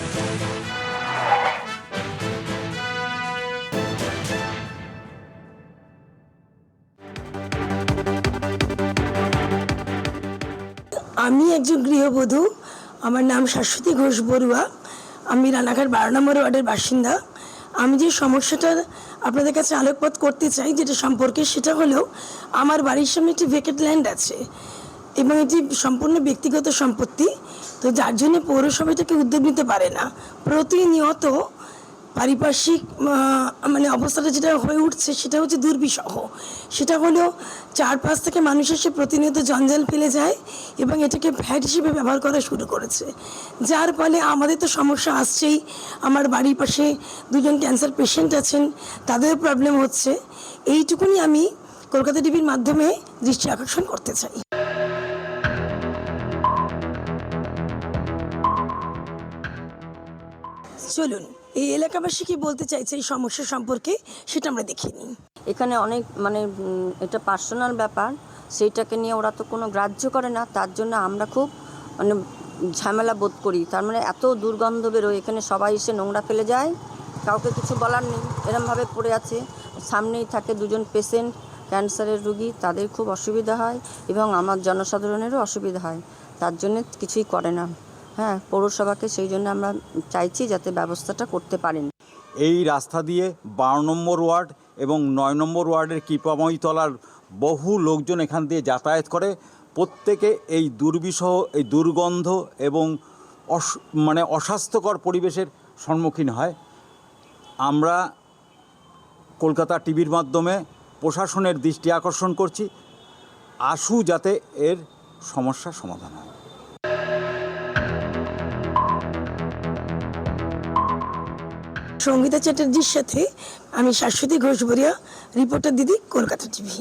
আমি একজন গৃহবধূ। আমার নাম শাশ্বতী ঘোষ বড়ুয়া। আমি রানাঘাট বারো নম্বর ওয়ার্ডের বাসিন্দা। আমি যে সমস্যাটা আপনাদের কাছে আলোকপাত করতে চাই যেটা সম্পর্কে সেটা হলো, আমার বাড়ির সামনে একটি ভেকেট ল্যান্ড আছে। এবং এটি সম্পূর্ণ ব্যক্তিগত সম্পত্তি, তো যার জন্য পৌরসভা এটাকে উদ্যোগ নিতে পারে না। প্রতিনিয়ত পারিপার্শ্বিক মানে অবস্থাটা যেটা হয়ে উঠছে সেটা হচ্ছে দুর্বিষহ। সেটা হলো চারপাশ থেকে মানুষ এসে প্রতিনিয়ত জঞ্জাল ফেলে যায় এবং এটাকে ফ্ল্যাট হিসেবে ব্যবহার করা শুরু করেছে। যার ফলে আমাদের তো সমস্যা আসছেই। আমার বাড়ির পাশে দুজন ক্যান্সার পেশেন্ট আছেন তাদের প্রবলেম হচ্ছে। এইটুকুনি আমি কলকাতা টিভির মাধ্যমে দৃষ্টি আকর্ষণ করতে চাই। চলুন, এই এলাকাবাসী কি বলতে চাইছে এই সমস্যা সম্পর্কে সেটা আমরা দেখিনি নিই। এখানে অনেক মানে এটা পার্সোনাল ব্যাপার, সেইটাকে নিয়ে ওরা তো কোনো গ্রাহ্য করে না, তার জন্য আমরা খুব মানে ঝামেলা বোধ করি। তার মানে এত দুর্গন্ধ বেরোয়, এখানে সবাই এসে নোংরা ফেলে যায়, কাউকে কিছু বলার নেই, এরমভাবে পড়ে আছে। সামনেই থাকে দুজন পেশেন্ট ক্যান্সারের রুগী, তাদের খুব অসুবিধা হয় এবং আমার জনসাধারণেরও অসুবিধা হয়, তার জন্য কিছুই করে না। হ্যাঁ পৌরসভাকে সেই জন্য আমরা চাইছি যাতে ব্যবস্থাটা করতে পারেন। এই রাস্তা দিয়ে বারো নম্বর ওয়ার্ড এবং নয় নম্বর ওয়ার্ডের কৃপাময়তলার বহু লোকজন এখান দিয়ে যাতায়াত করে। প্রত্যেকে এই দুর্বিষহ, এই দুর্গন্ধ এবং অস মানে অস্বাস্থ্যকর পরিবেশের সম্মুখীন হয়। আমরা কলকাতা টিভির মাধ্যমে প্রশাসনের দৃষ্টি আকর্ষণ করছি। আশু যাতে এর সমস্যা সমাধান হয়। সঙ্গীতা চ্যাটার্জির সাথে আমি শাশ্বতী ঘোষ বরিয়া রিপোর্টার দিদি কলকাতা টিভি।